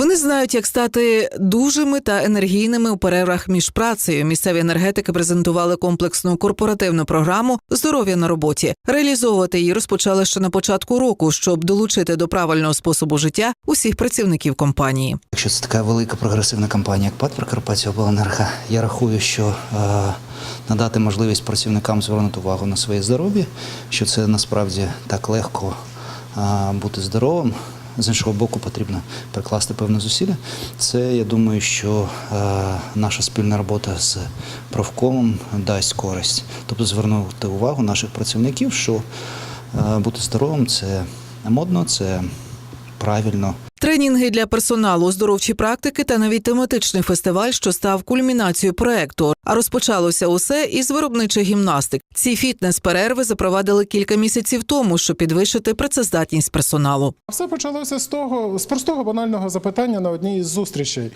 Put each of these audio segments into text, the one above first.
Вони знають, як стати дужими та енергійними у перервах між працею. Місцеві енергетики презентували комплексну корпоративну програму Здоров'я на роботі. Реалізовувати її розпочали ще на початку року, щоб долучити до правильного способу життя усіх працівників компанії. Якщо це така велика прогресивна компанія, як ПАД Прикарпаття Обленерго, я рахую, що е, надати можливість працівникам звернути увагу на своє здоров'я, що це насправді так легко е, бути здоровим. З іншого боку, потрібно прикласти певне зусилля. Це я думаю, що е, наша спільна робота з профкомом дасть користь. Тобто звернути увагу наших працівників, що е, бути здоровим це модно, це правильно. Тренінги для персоналу, оздоровчі практики та навіть тематичний фестиваль, що став кульмінацією проекту. А розпочалося усе із виробничих гімнастик. Ці фітнес-перерви запровадили кілька місяців тому, щоб підвищити працездатність персоналу. Все почалося з того, з простого банального запитання на одній із зустрічей.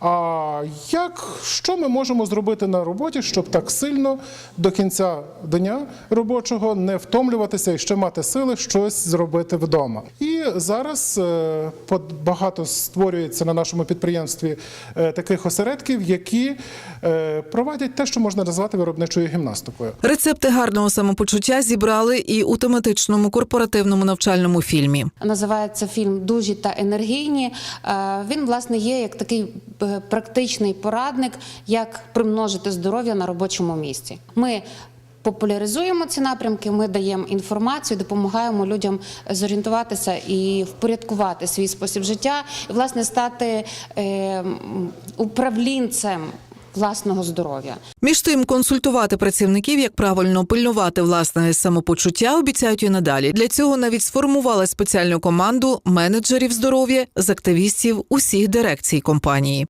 А як що ми можемо зробити на роботі, щоб так сильно до кінця дня робочого не втомлюватися і ще мати сили щось зробити вдома? І зараз е, по- багато створюється на нашому підприємстві е, таких осередків, які е, провадять те, що можна назвати виробничою гімнастикою. Рецепти гарного самопочуття зібрали і у тематичному корпоративному навчальному фільмі. Називається фільм Дужі та енергійні. Він, власне, є як такий практичний порадник, як примножити здоров'я на робочому місці. Ми популяризуємо ці напрямки, ми даємо інформацію, допомагаємо людям зорієнтуватися і впорядкувати свій спосіб життя, і власне стати е, управлінцем власного здоров'я. Між тим, консультувати працівників, як правильно пильнувати власне самопочуття, обіцяють і надалі. Для цього навіть сформували спеціальну команду менеджерів здоров'я з активістів усіх дирекцій компанії.